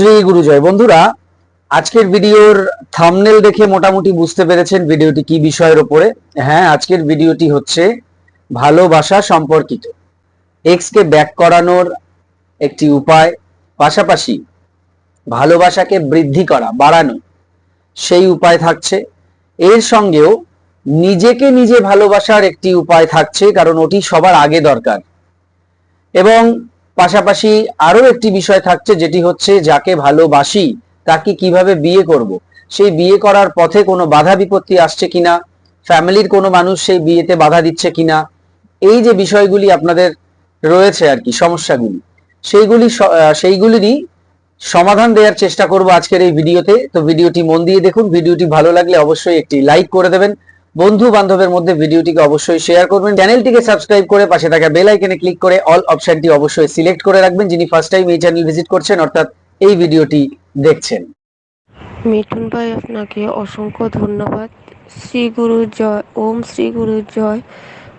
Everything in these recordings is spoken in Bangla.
শ্রী গুরুজয় বন্ধুরা, আজকের ভিডিওর থামনেল দেখে মোটামুটি বুঝতে পেরেছেন ভিডিওটি কি বিষয়ের ওপরে। হ্যাঁ আজকের ভিডিওটি হচ্ছে ভালোবাসা সম্পর্কিত। এক্স কে ব্যাক করানোর একটি উপায়, পাশাপাশি ভালোবাসাকে বৃদ্ধি করা, বাড়ানো, সেই উপায় থাকছে। এর সঙ্গেও নিজেকে নিজে ভালোবাসার একটি উপায় থাকছে, কারণ ওটি সবার আগে দরকার। এবং পাশাপাশি আরও একটি বিষয় থাকছে যেটি হচ্ছে, যাকে ভালোবাসি, তাকে কীভাবে বিয়ে করব? সেই বিয়ে করার পথে কোনো বাধা বিপত্তি আসছে কিনা? ফ্যামিলির কোনো মানুষ সেই বিয়েতে বাধা দিচ্ছে কিনা? এই যে বিষয়গুলি আপনাদের রয়েছে আর কি, সমস্যাগুলি, সেইগুলি সেইগুলিরই সমাধান দেওয়ার চেষ্টা করব আজকের এই ভিডিওতে। তো ভিডিওটি মন দিয়ে দেখুন, ভিডিওটি ভালো লাগলে অবশ্যই একটি লাইক করে দেবেন। বন্ধু বান্ধবের মধ্যে ভিডিওটিকে অবশ্যই শেয়ার করবেন। চ্যানেলটিকে সাবস্ক্রাইব করে পাশে থাকা বেল আইকনে ক্লিক করে অল অপশনটি অবশ্যই সিলেক্ট করে রাখবেন, যিনি ফার্স্ট টাইম এই চ্যানেল ভিজিট করছেন, অর্থাৎ এই ভিডিওটি দেখছেন। মিঠুন ভাই, আপনাকে অসংখ্য ধন্যবাদ। শ্রী গুরু জয়, ওম শ্রী গুরু জয়।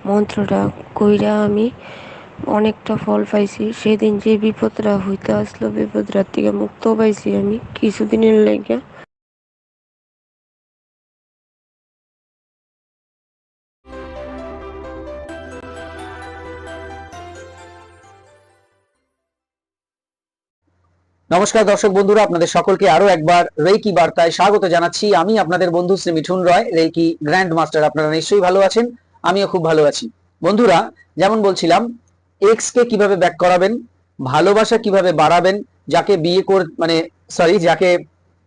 মন্ত্রটা কইরা আমি অনেকটা ফল পাইছি। সেদিন যে বিপদটা হইতে আসলো বিপদটার থেকে মুক্ত পাইছি আমি। কিছুদিনের লেগে নমস্কার দর্শক বন্ধুরা, আপনাদের সকলকে আরও একবার রেইকি বার্তায় স্বাগত জানাচ্ছি। আমি আপনাদের বন্ধু Shri Mithun Roy, reiki grand master আপনারা নিশ্চয়ই ভালো আছেন, আমিও খুব ভালো আছি। বন্ধুরা, যেমন বলছিলাম এক্স কে কীভাবে ব্যাক করাবেন, ভালোবাসা কীভাবে বাড়াবেন, যাকে বিয়ে কর মানে সরি যাকে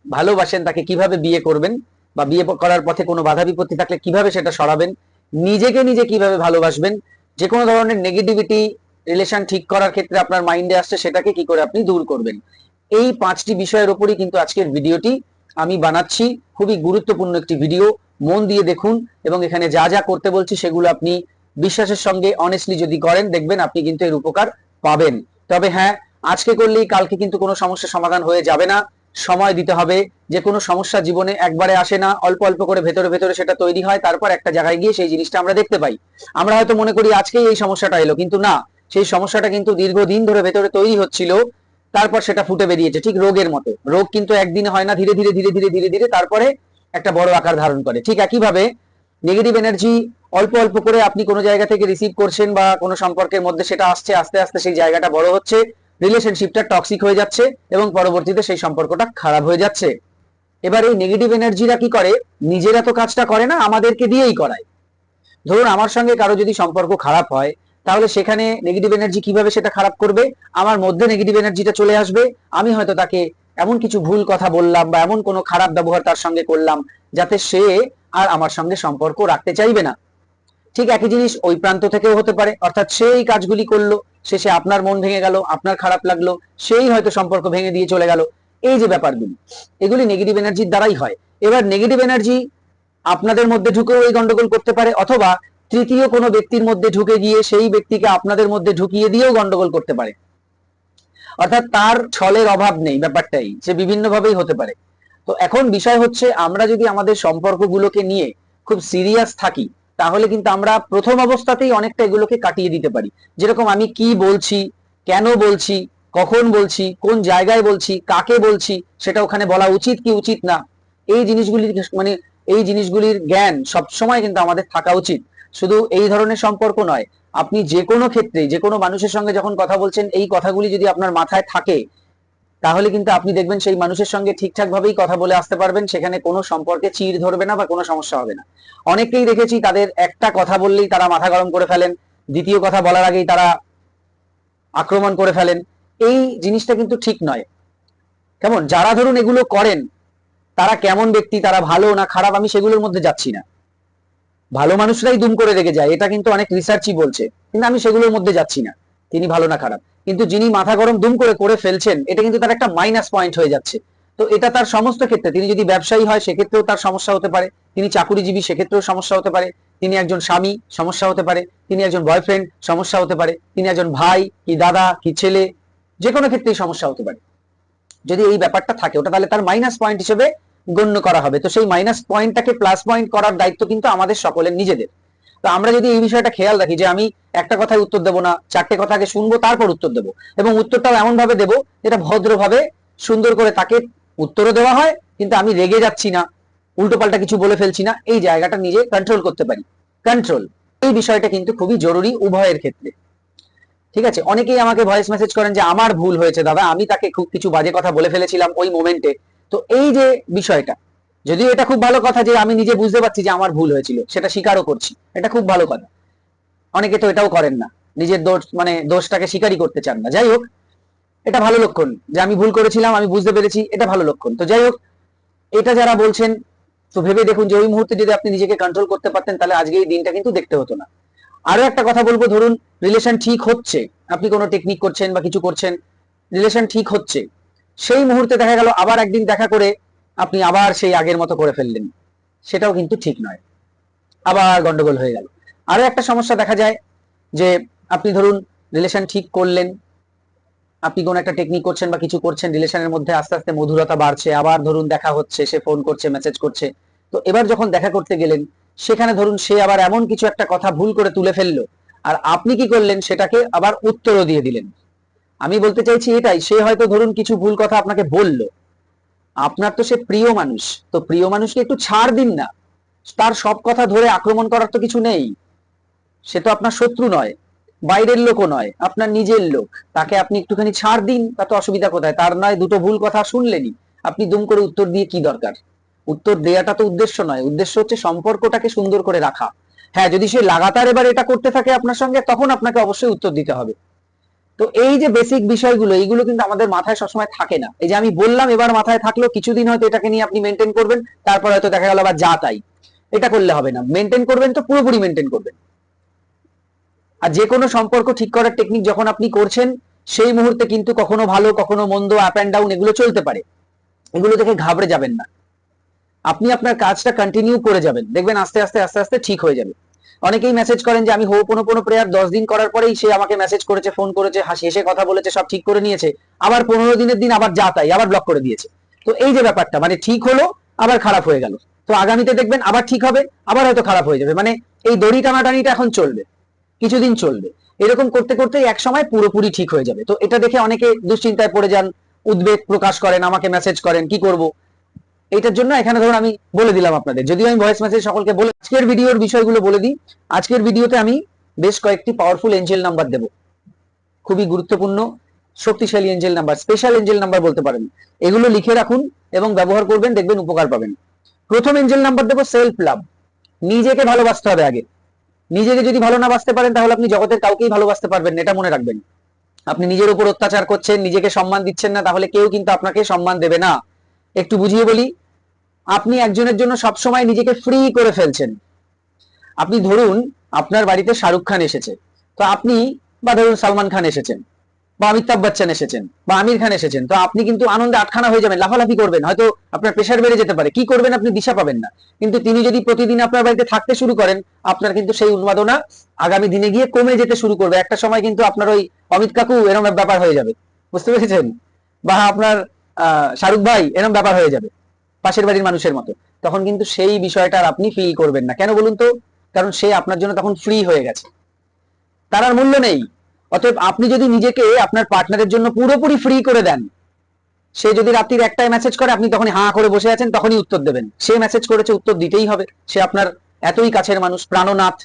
ভালোবাসেন তাকে কীভাবে বিয়ে করবেন, বা বিয়ে করার পথে কোনো বাধা বিপত্তি থাকলে কীভাবে সেটা সরাবেন, নিজেকে নিজে কীভাবে ভালোবাসবেন যে কোনো ধরনের নেগেটিভিটি রিলেশন ঠিক করার ক্ষেত্রে আপনার মাইন্ডে আসছে, সেটাকে কি করে আপনি দূর করবেন। এই পাঁচটি বিষয়ের উপরই কিন্তু আজকের ভিডিওটি আমি বানাচ্ছি। খুবই গুরুত্বপূর্ণ একটি ভিডিও। মন দিয়ে দেখুন এবং এখানে যা যা করতে বলছি সেগুলো আপনি বিশ্বাসের সঙ্গে অনেস্টলি যদি করেন, দেখবেন আপনি কিন্তু এর উপকার পাবেন। তবে হ্যাঁ আজকে করলেই কালকে কিন্তু কোনো সমস্যা সমাধান হয়ে যাবে না। সময় দিতে হবে। যে কোনো সমস্যা জীবনে একবারে আসে না। অল্প অল্প করে ভেতরে ভেতরে সেটা তৈরি হয়, তারপর একটা জায়গায় গিয়ে সেই জিনিসটা আমরা দেখতে পাই। আমরা হয়তো মনে করি আজকেই এই সমস্যাটা এলো, কিন্তু না। সেই সমস্যাটা কিন্তু দীর্ঘদিন ধরে ভেতরে তৈরি হচ্ছিল। তারপর সেটা ফুটে বেরিয়েছে, ঠিক রোগের মতো। রোগ কিন্তু একদিনে হয় না, ধীরে ধীরে ধীরে ধীরে ধীরে ধীরে তারপরে একটা বড় আকার ধারণ করে। ঠিক একইভাবে নেগেটিভ এনার্জি অল্প অল্প করে আপনি কোনো জায়গা থেকে রিসিভ করছেন বা কোনো সম্পর্কের মধ্যে সেটা আসছে, আস্তে আস্তে সেই জায়গাটা বড় হচ্ছে রিলেশনশিপটা টক্সিক হয়ে যাচ্ছে এবং পরবর্তীতে সেই সম্পর্কটা খারাপ হয়ে যাচ্ছে। এবার এই নেগেটিভ এনার্জিরা কি করে? নিজেরা তো কাজটা করে না, আমাদেরকে দিয়েই করায়। ধরুন আমার সঙ্গে কারও যদি সম্পর্ক খারাপ হয় তাহলে সেখানে নেগেটিভ এনার্জি কীভাবে সেটা খারাপ করবে? আমার মধ্যে নেগেটিভ এনার্জিটা চলে আসবে। আমি হয়তো তাকে এমন কিছু ভুল কথা বললাম বা এমন কোনো খারাপ ব্যবহার তার সঙ্গে করলাম যাতে সে আর আমার সঙ্গে সম্পর্ক রাখতে চাইবে না। ঠিক একই জিনিস ওই প্রান্ত থেকেও হতে পারে। অর্থাৎ সেই কাজগুলি করল, শেষে আপনার মন ভেঙে গেল, আপনার খারাপ লাগল, সেই হয়তো সম্পর্ক ভেঙে দিয়ে চলে গেল। এই যে ব্যাপারগুলি, এগুলি নেগেটিভ এনার্জির দ্বারাই হয়। এবার নেগেটিভ এনার্জি আপনাদের মধ্যে ঢুকেও এই গন্ডগোল করতে পারে, অথবা তৃতীয় কোনো ব্যক্তির মধ্যে ঢুকে গিয়ে সেই ব্যক্তিকে আপনাদের মধ্যে ঢুকিয়ে দিয়েও গন্ডগোল করতে পারে। অর্থাৎ তার ছলের অভাব নেই ব্যাপারটাই, সে বিভিন্ন ভাবেই হতে পারে। তো এখন বিষয় হচ্ছে, আমরা যদি আমাদের সম্পর্কগুলোকে নিয়ে খুব সিরিয়াস থাকি, তাহলে কিন্তু আমরা প্রথম অবস্থাতেই অনেকটা এগুলোকে কাটিয়ে দিতে পারি। যেরকম আমি কি বলছি, কেন বলছি, কখন বলছি, কোন জায়গায় বলছি, কাকে বলছি, সেটা ওখানে বলা উচিত কি উচিত না, এই জিনিসগুলির মানে এই জিনিসগুলির জ্ঞান সবসময় কিন্তু আমাদের থাকা উচিত। শুধু এই ধরনের সম্পর্ক নয়, আপনি যে কোনো ক্ষেত্রে যে কোনো মানুষের সঙ্গে যখন কথা বলছেন, এই কথাগুলি যদি আপনার মাথায় থাকে, তাহলে কিন্তু আপনি দেখবেন সেই মানুষের সঙ্গে ঠিকঠাক ভাবেই কথা বলে আসতে পারবেন, সেখানে কোনো সম্পর্কে চিড় ধরবে না বা কোনো সমস্যা হবে না। অনেককেই দেখেছি তাদের একটা কথা বললেই তারা মাথা গরম করে ফেলেন, দ্বিতীয় কথা বলার আগেই তারা আক্রমণ করে ফেলেন। এই জিনিসটা কিন্তু ঠিক নয়। কেমন? যারা ধরুন এগুলো করেন, তারা কেমন ব্যক্তি, তারা ভালো না খারাপ, আমি সেগুলোর মধ্যে যাচ্ছি না। ভালো মানুষরাই দুম করে রেখে যায়, এটা কিন্তু অনেক রিসার্চই বলছে। কিন্তু আমি সেগুলোর মধ্যে যাচ্ছি না। তিনি ভালো না খারাপ। কিন্তু যিনি মাথা গরম দুম করে করে ফেলছেন, এটা কিন্তু তার একটা মাইনাস পয়েন্ট হয়ে যাচ্ছে। তো এটা তার সমস্ত ক্ষেত্রে, তিনি যদি ব্যবসায়ী হয়, সেক্ষেত্রেও তার সমস্যা হতে পারে। তিনি চাকুরিজীবী, সেক্ষেত্রেও সমস্যা হতে পারে। তিনি একজন স্বামী, সমস্যা হতে পারে। তিনি একজন বয়ফ্রেন্ড সমস্যা হতে পারে। তিনি একজন ভাই, কি দাদা, কি ছেলে যে কোনো ক্ষেত্রেই সমস্যা হতে পারে। যদি এই ব্যাপারটা থাকে, ওটা তাহলে তার মাইনাস পয়েন্ট হিসেবে গণ্য করা হবে। তো সেই মাইনাস পয়েন্টটাকে প্লাস পয়েন্ট করার দায়িত্ব কিন্তু আমাদের সকলের নিজেদের। তো আমরা যদি এই বিষয়টা খেয়াল রাখি যে আমি একটা কথায় উত্তর দেবো না, চারটে কথা আগে শুনব, তারপর উত্তর দেবো এবং উত্তরটাও এমন ভাবে দেবো যেটা ভদ্রভাবে সুন্দর করে তাকে উত্তরও দেওয়া হয়, কিন্তু আমি রেগে যাচ্ছি না, উল্টোপাল্টা কিছু বলে ফেলছি না, এই জায়গাটা নিজে কন্ট্রোল করতে পারি। কন্ট্রোল এই বিষয়টা কিন্তু খুবই জরুরি উভয়ের ক্ষেত্রে। ঠিক আছে? অনেকেই আমাকে ভয়েস মেসেজ করেন যে, আমার ভুল হয়েছে দাদা, আমি তাকে খুব কিছু বাজে কথা বলে ফেলেছিলাম ওই মোমেন্টে তো এই যে বিষয়টা, যদিও এটা খুব ভালো কথা যে আমি নিজে বুঝতে পারছি যে আমার ভুল হয়েছিল, সেটা স্বীকারও করছি, এটা খুব ভালো কথা। অনেকে তো এটাও করেন না, নিজের দোষ মানে দোষটাকে স্বীকারই করতে চান না। যাই হোক, এটা ভালো লক্ষণ যে আমি ভুল করেছিলাম, আমি বুঝতে পেরেছি, এটা ভালো লক্ষণ। তো যাই হোক, এটা যারা বলছেন, তো ভেবে দেখুন যে ওই মুহূর্তে যদি আপনি নিজেকে কন্ট্রোল করতে পারতেন, তাহলে আজকে এই দিনটা কিন্তু দেখতে হতো না। আরও একটা কথা বলব, ধরুন রিলেশন ঠিক হচ্ছে, আপনি কোনো টেকনিক করছেন বা কিছু করছেন রিলেশন ঠিক হচ্ছে সেই মুহূর্তে দেখা গেল আবার একদিন দেখা করে আপনি আবার সেই আগের মতো করে ফেললেন। সেটাও কিন্তু ঠিক নয়। আবার গন্ডগোল হয়ে গেল। আরও একটা সমস্যা দেখা যায় যে আপনি ধরুন রিলেশন ঠিক করলেন, আপনি কোন একটা টেকনিক করছেন বা কিছু করছেন রিলেশনের মধ্যে আস্তে আস্তে মধুরতা বাড়ছে, আবার ধরুন দেখা হচ্ছে, সে ফোন করছে মেসেজ করছে। তো এবার যখন দেখা করতে গেলেন, সেখানে ধরুন সে আবার এমন কিছু একটা কথা ভুল করে তুলে ফেলল, আর আপনি কি করলেন, সেটাকে আবার উত্তরও দিয়ে দিলেন। আমি বলতে চাইছি এটাই, সে হয়তো ধরুন কিছু ভুল কথা আপনাকে বলল। আপনার তো সে প্রিয় মানুষ, তো প্রিয় মানুষকে একটু ছাড় দিন না। তার সব কথা ধরে আক্রমণ করার তো কিছু নেই। সে তো আপনার শত্রু নয়, বাইরের লোকও নয়, আপনার নিজের লোক। তাকে আপনি একটুখানি ছাড় দিন, তাতে অসুবিধা কোথায়? তার নয়, দুটো ভুল কথা শুনলেনি আপনি দুম করে উত্তর দিয়ে কি দরকার? উত্তর দেওয়াটা তো উদ্দেশ্য নয়, উদ্দেশ্য হচ্ছে সম্পর্কটাকে সুন্দর করে রাখা। হ্যাঁ যদি সে লাগাতার এবার এটা করতে থাকে আপনার সঙ্গে, তখন আপনাকে অবশ্যই উত্তর দিতে হবে। তো এই যে বেসিক বিষয়গুলো, এইগুলো কিন্তু আমাদের মাথায় সবসময় থাকে না। এই যে আমি বললাম এবার মাথায় থাকল, কিছুদিন হয়তো এটাকে নিয়ে আপনি মেনটেন করবেন, তারপর হয়তো দেখা গেল আবার যা তাই। এটা করলে হবে না। মেনটেন করবেন তো পুরোপুরি মেনটেন করবেন। আর যে কোনো সম্পর্ক ঠিক করার টেকনিক যখন আপনি করছেন, সেই মুহূর্তে কিন্তু কখনো ভালো, কখনো মন্দ আপ অ্যান্ড ডাউন এগুলো চলতে পারে। এগুলো দেখে ঘাবড়ে যাবেন না। আপনি আপনার কাজটা কন্টিনিউ করে যাবেন। দেখবেন আস্তে আস্তে আস্তে আস্তে ঠিক হয়ে যাবে। অনেকেই মেসেজ করেন যে, আমি হো কোনো কোনো প্রেয়ার দশ দিন করার পরেই সে আমাকে মেসেজ করেছে ফোন করেছে, হাসি হেসে কথা বলেছে, সব ঠিক করে নিয়েছে। আবার পনেরো দিনের দিন আবার যা তাই, আবার ব্লক করে দিয়েছে। তো এই যে ব্যাপারটা মানে ঠিক হলো, আবার খারাপ হয়ে গেল। তো আগামীতে দেখবেন আবার ঠিক হবে, আবার হয়তো খারাপ হয়ে যাবে। মানে এই দড়ি টানাটানিটা এখন চলবে, কিছুদিন চলবে। এরকম করতে করতে এক সময় পুরোপুরি ঠিক হয়ে যাবে। তো এটা দেখে অনেকে দুশ্চিন্তায় পড়ে যান, উদ্বেগ প্রকাশ করেন, আমাকে মেসেজ করেন, কি করব? এটার জন্য এখানে ধরুন আমি বলে দিলাম আপনাদের। যদিও আমি ভয়েস মেসেজ সকলকে বলে আজকের ভিডিওর বিষয়গুলো বলে দিই। আজকের ভিডিওতে আমি বেশ কয়েকটি পাওয়ারফুল এঞ্জেল নাম্বার দেব। খুবই গুরুত্বপূর্ণ, শক্তিশালী angel number special angel number বলতে পারেন। এগুলো লিখে রাখুন এবং ব্যবহার করবেন, দেখবেন উপকার পাবেন। প্রথম এঞ্জেল নাম্বার দেবো সেলফ লাভ নিজেকে ভালোবাসতে হবে আগে। নিজেকে যদি ভালো না বাঁচতে পারেন, তাহলে আপনি জগতের কাউকেই ভালোবাসতে পারবেন এটা মনে রাখবেন। আপনি নিজের উপর অত্যাচার করছেন, নিজেকে সম্মান দিচ্ছেন না, তাহলে কেউ কিন্তু আপনাকে সম্মান দেবে না। একটু বুঝিয়ে বলি আপনি একজনের জন্য সবসময় নিজেকে ফ্রি করে ফেলছেন। আপনি ধরুন, আপনার বাড়িতে শাহরুখ খান এসেছে। তো আপনি, বা ধরুন সালমান খান এসেছেন, বা অমিতাভ বচ্চন এসেছেন, বা আমির খান এসেছেন, তো আপনি কিন্তু আনন্দে আটখানা হয়ে যাবেন, লাফালাফি করবেন। হয়তো আপনার প্রেশার বেড়ে যেতে পারে। কি করবেন আপনি দিশা পাবেন না। কিন্তু তিনি যদি প্রতিদিন আপনার বাড়িতে থাকতে শুরু করেন, আপনার কিন্তু সেই উন্মাদনা আগামী দিনে গিয়ে কমে যেতে শুরু করবে। একটা সময় কিন্তু আপনার ওই অমিত কাকু এরম ব্যাপার হয়ে যাবে। বুঝতে পেরেছেন? বা আপনার, আহ, শাহরুখ ভাই এরম ব্যাপার হয়ে যাবে। পাশের বাড়ির মানুষের মতো। তখন কিন্তু সেই বিষয়টা আপনি ফিল করবেন না। কেন বলুন তো? কারণ সে আপনার জন্য তখন ফ্রি হয়ে গেছে। তার আর মূল্য নেই। অতএব আপনি যদি নিজেকে আপনার পার্টনারের জন্য পুরোপুরি ফ্রি করে দেন, সে যদি রাত্রির একটাই মেসেজ করে, আপনি তখনই হাঁ করে বসে আছেন, তখনই উত্তর দেবেন। সে মেসেজ করেছে, উত্তর দিতেই হবে। সে আপনার এতই কাছের মানুষ, প্রাণনাথ।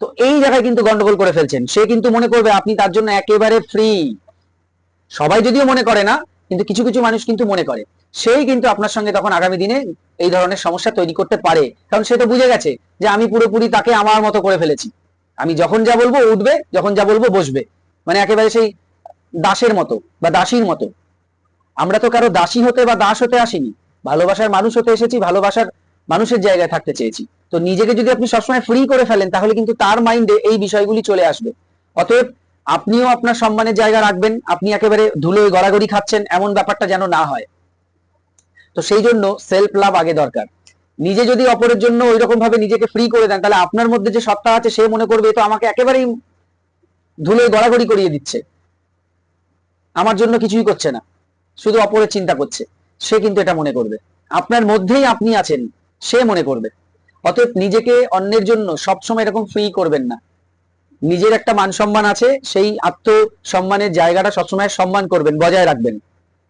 তো এই জায়গায় কিন্তু গন্ডগোল করে ফেলছেন। সে কিন্তু মনে করবে, আপনি তার জন্য একেবারে ফ্রি সবাই যদিও মনে করে না কিন্তু কিছু কিছু মানুষ কিন্তু মনে করে। সেই কিন্তু আপনার সঙ্গে তখন আগামী দিনে এই ধরনের সমস্যা তৈরি করতে পারে। কারণ সে তো বুঝে গেছে যে আমি পুরোপুরি তাকে আমার মতো করে ফেলেছি। আমি যখন যা বলব উঠবে, যখন যা বলব বসবে। মানে একেবারে সেই দাসের মতো বা দাসীর মতো। আমরা তো কারও দাসী হতে বা দাস হতে আসিনি। ভালোবাসার মানুষ হতে এসেছি, ভালোবাসার মানুষের জায়গায় থাকতে চেয়েছি। তো নিজেকে যদি আপনি সবসময় ফ্রি করে ফেলেন, তাহলে কিন্তু তার মাইন্ডে এই বিষয়গুলি চলে আসবে। অতএব আপনিও আপনার সম্মানের জায়গা রাখবেন। আপনি একেবারে ধুলোয় গড়াগড়ি খাচ্ছেন, এমন ব্যাপারটা যেন না হয়। তো সেই জন্য সেলফ লাভ আগে দরকার। নিজে যদি অপরের জন্য ওই রকম ভাবে নিজেকে ফ্রি করে দেন, তাহলে আপনার মধ্যে যে সত্তা আছে, সে মনে করবে তো আমাকে একেবারেই ধুলোয় গড়াগড়ি করিয়ে দিচ্ছে। আমার জন্য কিছুই করছে না। শুধু অপরের চিন্তা করছে। সে কিন্তু এটা মনে করবে। আপনার মধ্যেই আপনি আছেন, সে মনে করবে। অতএব নিজেকে অন্যের জন্য সবসময় এরকম ফ্রি করবেন না। নিজের একটা মান সম্মান আছে, সেই আত্মসম্মানের জায়গাটা সবসময় সম্মান করবেন, বজায় রাখবেন।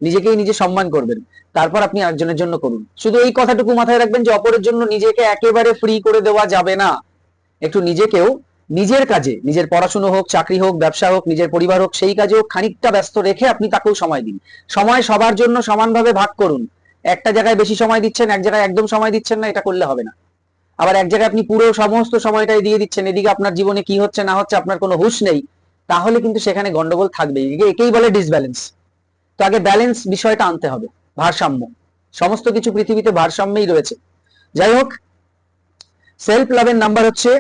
নিজেকেই নিজে সম্মান করবেন। তারপর আপনি আরেকজনের জন্য করুন। শুধু এই কথাটুকু মাথায় রাখবেন যে, অপরের জন্য নিজেকে একেবারে ফ্রি করে দেওয়া যাবে না। একটু নিজেকেও নিজের কাজে, নিজের পড়াশুনো হোক, চাকরি হোক, ব্যবসা হোক, নিজের পরিবার হোক, সেই কাজে হোক খানিকটা ব্যস্ত রেখে আপনি তাকেও সময় দিন। সময় সবার জন্য সমানভাবে ভাগ করুন। একটা জায়গায় বেশি সময় দিচ্ছেন, এক জায়গায় একদম সময় দিচ্ছেন না, এটা করলে হবে না। আবার এক জায়গায় আপনি পুরো সমস্ত সময়টাই দিয়ে দিচ্ছেন, এদিকে আপনার জীবনে কি হচ্ছে না হচ্ছে আপনার কোনো হুশ নেই, তাহলে কিন্তু সেখানে গন্ডগোল থাকবে একে- একেই বলে ডিসব্যালেন্স তো আগে ব্যালেন্স বিষয়টা আনতে হবে, ভারসাম্য। সমস্ত কিছু পৃথিবীতে ভারসাম্যই রয়েছে। যাই হোক সেলফ লাভের নাম্বার হচ্ছে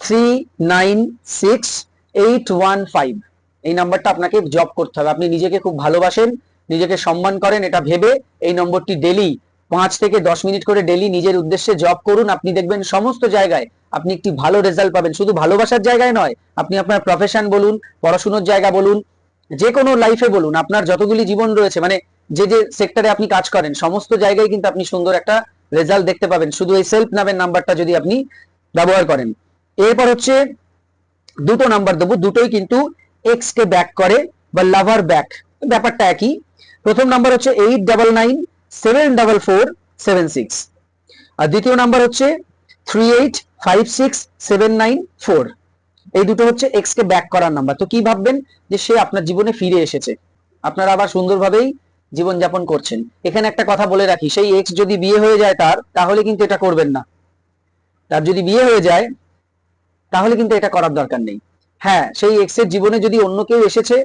three nine six eight one five এই নাম্বারটা আপনাকে জব করতে হবে। আপনি নিজেকে খুব ভালোবাসেন, নিজেকে সম্মান করেন, এটা ভেবে এই নম্বরটি ডেলি পাঁচ থেকে দশ মিনিট করে ডেলি নিজের উদ্দেশ্যে জব করুন। আপনি দেখবেন সমস্ত জায়গায় আপনি একটি ভালো রেজাল্ট পাবেন। শুধু ভালোবাসার জায়গায় নয়, আপনি আপনার প্রফেশন বলুন, পড়াশুনোর জায়গা বলুন যে কোনো লাইফে বলুন, আপনার যতগুলি জীবন রয়েছে মানে যে যে সেক্টরে আপনি কাজ করেন, সমস্ত জায়গায় কিন্তু আপনি সুন্দর একটা রেজাল্ট দেখতে পাবেন। শুধু এই সেলফ নামের নাম্বারটা যদি আপনি ব্যবহার করেন। এরপর হচ্ছে দুটো নাম্বার দেবো। দুটোই কিন্তু এক্স কে ব্যাক করে বা লাভার ব্যাক ব্যাপারটা একই। প্রথম নাম্বার হচ্ছে eight double nine seven double four seven six আর দ্বিতীয় নাম্বার হচ্ছে three eight five six seven nine four এই দুটো হচ্ছে এক্স কে ব্যাক করার নাম্বার তো কি ভাববেন? যে সে আপনার জীবনে ফিরে এসেছে। আপনারা আবার সুন্দরভাবেই জীবনযাপন করছেন। এখানে একটা কথা বলে রাখি, সেই এক্স যদি বিয়ে হয়ে যায় তার, তাহলে কিন্তু এটা করবেন না। তার যদি বিয়ে হয়ে যায়, তাহলে কিন্তু এটা করার দরকার নেই। হ্যাঁ সেই এক্সের জীবনে যদি অন্য কেউ এসেছে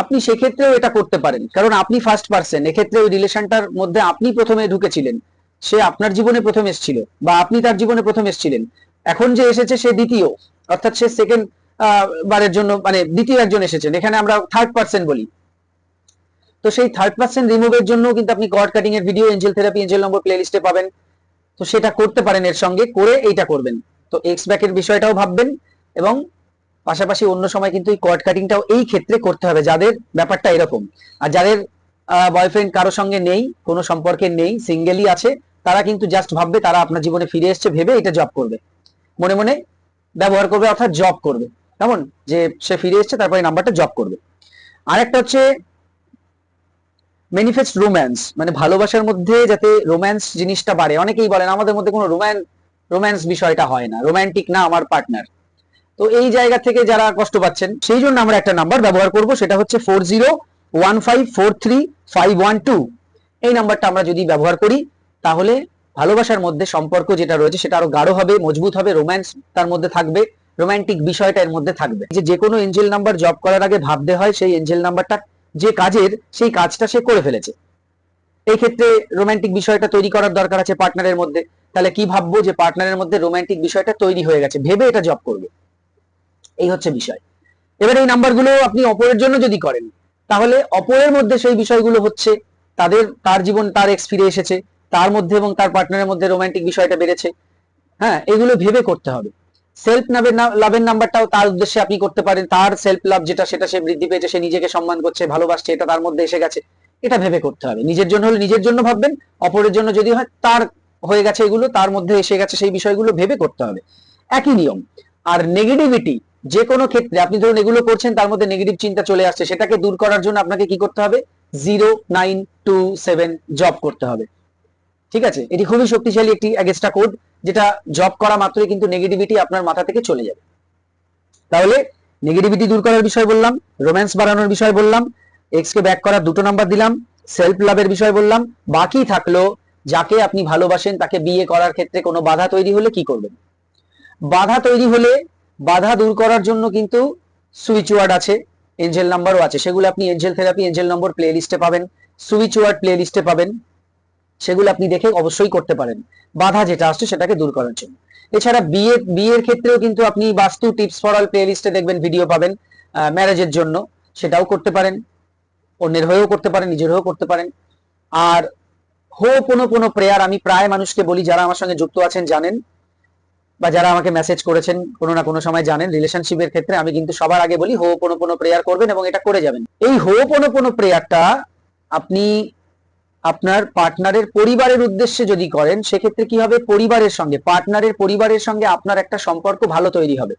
আপনি সেক্ষেত্রেও এটা করতে পারেন। কারণ আপনি ফার্স্ট পার্সন এক্ষেত্রে ওই রিলেশনটার মধ্যে আপনি প্রথমে ঢুকেছিলেন। সে আপনার জীবনে প্রথম এসেছিল বা আপনি তার জীবনে প্রথম এসেছিলেন। এখন যে এসেছে, সে দ্বিতীয়, অর্থাৎ সে সেকেন্ড বারের জন্য মানে দ্বিতীয় একজন এসেছেন। এখানে আমরা থার্ড পার্সন বলি। তো সেই থার্ড পার্সন রিমুভের জন্য কিন্তু আপনি কর্ড কাটিং এর video angel therapy angel number play লিস্টে পাবেন। তো সেটা করতে পারেন এর সঙ্গে, করে এইটা করবেন। তো এক্স ব্যাকের বিষয়টাও ভাববেন এবং পাশাপাশি অন্য সময় কিন্তু এই কর্ড কাটিংটাও এই ক্ষেত্রে করতে হবে। যাদের ব্যাপারটা এরকম, আর যাদের বয়ফ্রেন্ড কারও সঙ্গে নেই, কোনো সম্পর্কে নেই সিঙ্গেলই আছে, তারা কিন্তু জাস্ট ভাববে তারা আপনার জীবনে ফিরে এসছে, ভেবে এটা জব করবে। মনে মনে ব্যবহার করবে অর্থাৎ জব করবে। কেমন? যে সে ফিরে এসছে, তারপরে নাম্বারটা জব করবে। আরেকটা হচ্ছে ম্যানিফেস্ট রোম্যান্স মানে ভালোবাসার মধ্যে যাতে রোম্যান্স জিনিসটা বাড়ে। অনেকেই বলেন, আমাদের মধ্যে কোনো রোম্যান রোম্যান্স বিষয়টা হয় না। রোম্যান্টিক না আমার পার্টনার তো এই জায়গা থেকে যারা কষ্ট পাচ্ছেন, সেই জন্য আমরা একটা নাম্বার ব্যবহার করব, সেটা হচ্ছে ফোর জিরো এই নাম্বারটা আমরা যদি ব্যবহার করি, তাহলে ভালোবাসার মধ্যে সম্পর্ক যেটা রয়েছে, সেটা আরও গাঢ় হবে, মজবুত হবে রোম্যান্স তার মধ্যে থাকবে রোমান্টিক বিষয়টা এর মধ্যে থাকবে। যে কোনো এঞ্জেল নাম্বার জব করার আগে ভাবতে হয়, সেই এঞ্জেল নাম্বারটা যে কাজের, সেই কাজটা সে করে ফেলেছে। এই ক্ষেত্রে রোমান্টিক বিষয়টা তৈরি করার দরকার আছে পার্টনারের মধ্যে। তাহলে কি ভাববো যে পার্টনারের মধ্যে রোমান্টিক বিষয়টা তৈরি হয়ে গেছে, ভেবে এটা জব করবে। এই হচ্ছে বিষয়। এবার এই নাম্বারগুলো আপনি অপরের জন্য যদি করেন, তাহলে অপরের মধ্যে সেই বিষয়গুলো হচ্ছে, তাদের তার জীবন, তার এক্স ফিরে এসেছে, তার মধ্যে এবং তার পার্টনারের মধ্যে রোমান্টিক বিষয়টা বেড়েছে। হ্যাঁ এগুলো ভেবে করতে হবে। সেলফ লাভের লাভের নাম্বারটাও তার উদ্দেশ্যে আপনি করতে পারেন। তার সেলফ লাভ যেটা, সেটা সে বৃদ্ধি পেয়েছে, সে নিজেকে সম্মান করছে, ভালোবাসছে, এটা তার মধ্যে এসে গেছে। এটা ভেবে করতে হবে। নিজের জন্য হলে নিজের জন্য ভাববেন, অপরের জন্য যদি হয়, তার হয়ে গেছে এগুলো, তার মধ্যে এসে গেছে সেই বিষয়গুলো ভেবে করতে হবে। একই নিয়ম। আর নেগেটিভিটি যে কোনো ক্ষেত্রে, আপনি ধরুন এগুলো করছেন, তার মধ্যে নেগেটিভ চিন্তা চলে আসছে, সেটাকে দূর করার জন্য আপনাকে কি করতে হবে? জিরো নাইন টু সেভেন জব করতে হবে। ঠিক আছে? এটি খুবই শক্তিশালী একটি অ্যাগেস্টা কোড যেটা জব করা মাত্রই কিন্তু নেগেটিভিটি আপনার মাথা থেকে চলে যাবে। তাহলে নেগেটিভিটি দূর করার বিষয় বললাম রোম্যান্স বাড়ানোর বিষয় বললাম এক্স কে ব্যাক করার দুটো নাম্বার দিলাম সেলফ লাভের বিষয় বললাম, বাকি থাকল, যাকে আপনি ভালোবাসেন, তাকে বিয়ে করার ক্ষেত্রে কোনো বাধা তৈরি হলে কি করবেন? বাধা তৈরি হলে বাধা দূর করার জন্য কিন্তু সুইচ ওয়ার্ড আছে, এঞ্জেল নাম্বারও আছে। সেগুলো আপনি angel therapy, angel number play লিস্টে পাবেন, সুইচ ওয়ার্ড প্লে লিস্টে পাবেন, সেগুলো আপনি দেখে অবশ্যই করতে পারেন। বাধা যেটা আসছে সেটাকে দূর করার জন্য। এছাড়া বিয়ে, বিয়ের ক্ষেত্রেও কিন্তু আপনি বাস্তু টিপস ফর অল প্লে লিস্টে দেখবেন ভিডিও পাবেন ম্যারেজের জন্য। সেটাও করতে পারেন, অন্যের হয়েও করতে পারেন, নিজের হয়েও করতে পারেন। আর হো কোনো কোনো প্রেয়ার, আমি প্রায় মানুষকে বলি, যারা আমার সঙ্গে যুক্ত আছেন, জানেন বা যারা আমাকে মেসেজ করেছেন, কোনো না কোনো সময় জানেন রিলেশনশিপের ক্ষেত্রে আমি কিন্তু সবার আগে বলি, হো কোনো কোনো প্রেয়ার করবেন এবং এটা করে যাবেন। এই হো কোনো কোনো প্রেয়ারটা আপনি আপনার পার্টনারের পরিবারের উদ্দেশ্যে যদি করেন, সেক্ষেত্রে কি হবে? পরিবারের সঙ্গে। পার্টনারের পরিবারের সঙ্গে আপনার একটা সম্পর্ক ভালো তৈরি হবে।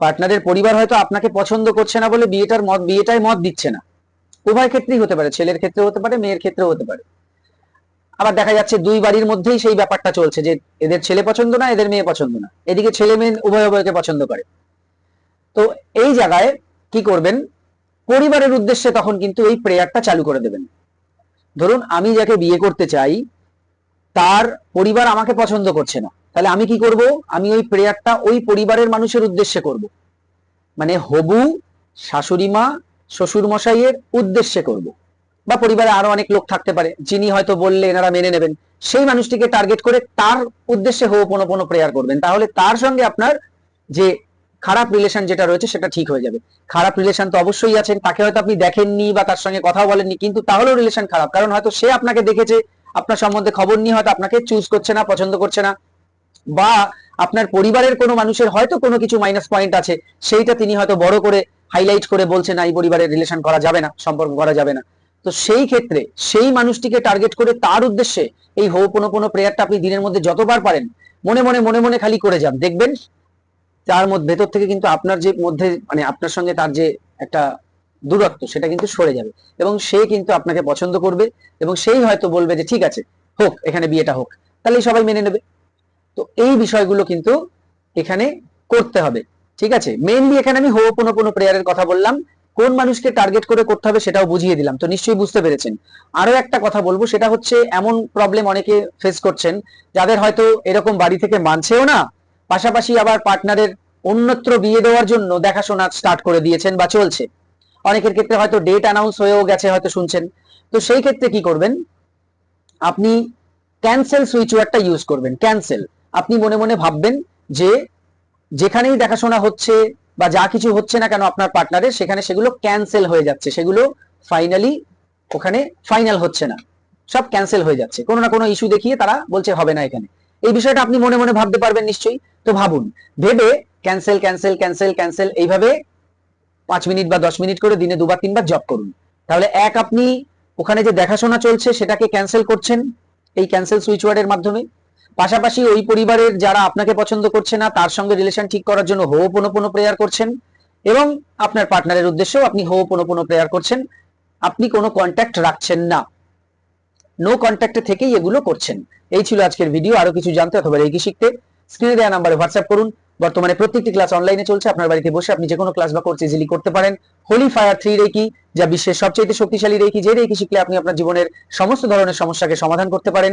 পার্টনারের পরিবার হয়তো আপনাকে পছন্দ করছে না বলে বিয়েটার মত, বিয়েটাই মত দিচ্ছে না। উভয় ক্ষেত্রেই হতে পারে, ছেলের ক্ষেত্রে হতে পারে, মেয়ের ক্ষেত্রেও হতে পারে। আবার দেখা যাচ্ছে দুই বাড়ির মধ্যেই সেই ব্যাপারটা চলছে যে এদের ছেলে পছন্দ না, এদের মেয়ে পছন্দ না। এদিকে ছেলে মেয়ে উভয় উভয়কে পছন্দ করে। তো এই জায়গায় কি করবেন? পরিবারের উদ্দেশ্যে তখন কিন্তু এই প্রেয়ারটা চালু করে দেবেন। ধরুন আমি যাকে বিয়ে করতে চাই, তার পরিবার আমাকে পছন্দ করছে না। তাহলে আমি কি করব? আমি ওই প্রেয়ারটা ওই পরিবারের মানুষের উদ্দেশ্যে করব। মানে হবু, শাশুড়ি মা শ্বশুর মশাইয়ের উদ্দেশ্যে করব। বা পরিবারে আরও অনেক লোক থাকতে পারে, যিনি হয়তো বললে এনারা মেনে নেবেন। সেই মানুষটিকে টার্গেট করে তার উদ্দেশ্যে হো কোনো কোনো প্রেয়ার করবেন। তাহলে তার সঙ্গে আপনার যে খারাপ রিলেশন যেটা রয়েছে সেটা ঠিক হয়ে যাবে। খারাপ রিলেশন তো অবশ্যই আছেন, তাকে হয়তো আপনি দেখেননি বা তার সঙ্গে কথাও বলেননি, কিন্তু তাহলেও রিলেশন খারাপ। কারণ হয়তো সে আপনাকে দেখেছে, আপনার সম্বন্ধে খবর নিয়ে হয়তো আপনাকে চুজ করছে না, পছন্দ করছে না, বা আপনার পরিবারের কোনো মানুষের হয়তো কোনো কিছু মাইনাস পয়েন্ট আছে, সেইটা তিনি হয়তো বড় করে হাইলাইট করে বলছে না, এই পরিবারের রিলেশন করা যাবে না, সম্পর্ক করা যাবে না। তো সেই ক্ষেত্রে সেই মানুষটিকে টার্গেট করে তার উদ্দেশ্যে এই হো কোনো কোনো প্রেয়ারটা আপনি দিনের মধ্যে যতবার পারেন, মনে মনে মনে মনে খালি করে যান। দেখবেন তার মধ্যে, ভেতর থেকে কিন্তু আপনার যে মধ্যে মানে আপনার সঙ্গে তার যে একটা দূরত্ব, সেটা কিন্তু সরে যাবে। এবং সে কিন্তু আপনাকে পছন্দ করবে এবং সেই হয়তো বলবে যে, ঠিক আছে, হোক, এখানে বিয়েটা হোক। তাহলে সবাই মেনে নেবে। তো এই বিষয়গুলো কিন্তু এখানে করতে হবে। ঠিক আছে? মেইনলি এখানে আমি হো কোনো কোনো প্রেয়ারের কথা বললাম। কোন মানুষকে টার্গেট করে করতে হবে সেটাও বুঝিয়ে দিলাম। তো নিশ্চয়ই বুঝতে পেরেছেন। আরও একটা কথা বলব, সেটা হচ্ছে এমন প্রবলেম অনেকে ফেস করছেন, যাদের হয়তো এরকম বাড়ি থেকে মানছেও না, পাশাপাশি আবার পার্টনারের অন্যত্র বিয়ে দেওয়ার জন্য দেখাশোনা স্টার্ট করে দিয়েছেন বা চলছে। অনেকের ক্ষেত্রে হয়তো ডেট অ্যানাউন্স হয়েও গেছে হয়তো শুনছেন। তো সেই ক্ষেত্রে কি করবেন? আপনি ক্যান্সেল সুইচ ওয়ার্ডটা ইউজ করবেন ক্যান্সেল আপনি মনে মনে ভাববেন যে যেখানেই দেখাশোনা হচ্ছে বা যা কিছু হচ্ছে না কেন আপনার পার্টনারের সেখানে সেগুলো ক্যান্সেল হয়ে যাচ্ছে। সেগুলো ফাইনালি ওখানে ফাইনাল হচ্ছে না। সব ক্যান্সেল হয়ে যাচ্ছে। কোনো না কোনো ইস্যু দেখিয়ে তারা বলছে হবে না এখানে। এই বিষয়টা আপনি মনে মনে ভাবতে পারবেন নিশ্চয়ই। তো ভাবুন, ভেবে ক্যান্সেল ক্যান্সেল ক্যান্সেল ক্যান্সেল এইভাবে পাঁচ মিনিট বা দশ মিনিট করে দিনে দুবার তিনবার জব করুন। তাহলে এক আপনি ওখানে যে দেখাশোনা চলছে সেটাকে ক্যান্সেল করছেন এই ক্যান্সেল সুইচ ওয়ার্ডের মাধ্যমে। পাশাপাশি ওই পরিবারের যারা আপনাকে পছন্দ করছে না, তার সঙ্গে রিলেশন ঠিক করার জন্য হো পোনো প্রেয়ার করছেন এবং আপনার পার্টনারের উদ্দেশ্যেও আপনি হো পোনো প্রেয়ার করছেন। আপনি কোনো কন্ট্যাক্ট রাখছেন না। নো কন্ট্যাক্টে থেকেই এগুলো করছেন। এই ছিল আজকের ভিডিও আরও কিছু জানতে অথবা রেকি শিখতে স্ক্রিনে দেওয়া নাম্বারে হোয়াটসঅ্যাপ করুন। বর্তমানে প্রত্যেকটি ক্লাস অনলাইনে চলছে। আপনার বাড়িতে বসে আপনি যে কোনো ক্লাস বা কোর্স ইজিলি করতে পারেন। হোলি ফায়ার থ্রি রেকি যা বিশ্বের সবচেয়ে শক্তিশালী রেকি যে রেকি শিখলে আপনি আপনার জীবনের সমস্ত ধরনের সমস্যাকে সমাধান করতে পারেন।